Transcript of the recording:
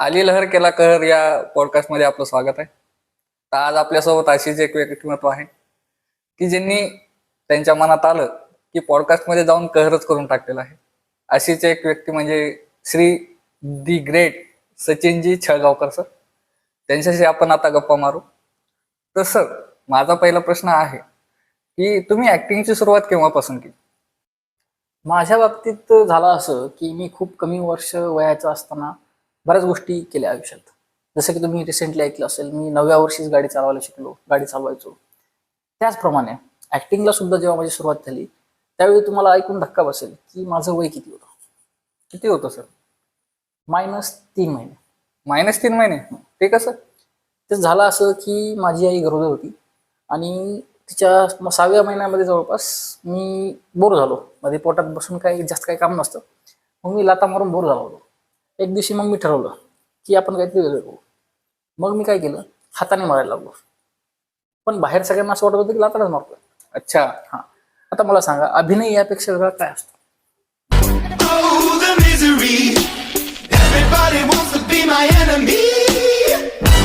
आली लहर केला कहर या पॉडकास्टमध्ये आपलं स्वागत आहे. तर आज आपल्यासोबत अशीच एक व्यक्तिमत्व आहे की ज्यांनी त्यांच्या मनात आलं की पॉडकास्टमध्ये जाऊन कहरच करून टाकलेला आहे. अशीच एक व्यक्ती म्हणजे Shri the great Sachinji Chalgaonkar sir. त्यांच्याशी आपण आता गप्पा मारू. तर सर माझा पहिला प्रश्न आहे की तुम्ही ऍक्टिंगची सुरुवात केव्हापासून केली? माझ्या बाबतीत झालं असं की मी खूप कमी वर्ष वयाचं असताना बऱ्याच गोष्टी केल्या आयुष्यात. जसं की तुम्ही रिसेंटली ऐकलं असेल मी नवव्या वर्षीच गाडी चालवायला शिकलो गाडी चालवायचो. त्याचप्रमाणे ऍक्टिंगला सुद्धा जेव्हा माझी सुरुवात झाली त्यावेळी तुम्हाला ऐकून धक्का बसेल की माझं वय किती होतं. किती होतं सर मायनस तीन महिने. मायनस तीन महिने? ते कसं? ते झालं असं की माझी आई गरोदर होती आणि तिच्या सहाव्या महिन्यामध्ये जवळपास मी बोर झालो. मध्ये पोटात बसून काही जास्त काही काम नसतं. मग मी लाता मारून बोर झालो होतो. एक दिवशी मग मी ठरवलं की आपण काहीतरी वेगळं करू. मग मी काय केलं? हाताने मारायला लागलो. पण बाहेर सगळ्यांना असं वाटत होतं की लाताडच मारतोय. अच्छा. हां. आता मला सांगा अभिनय यापेक्षा वेगळा काय असतो? Oh,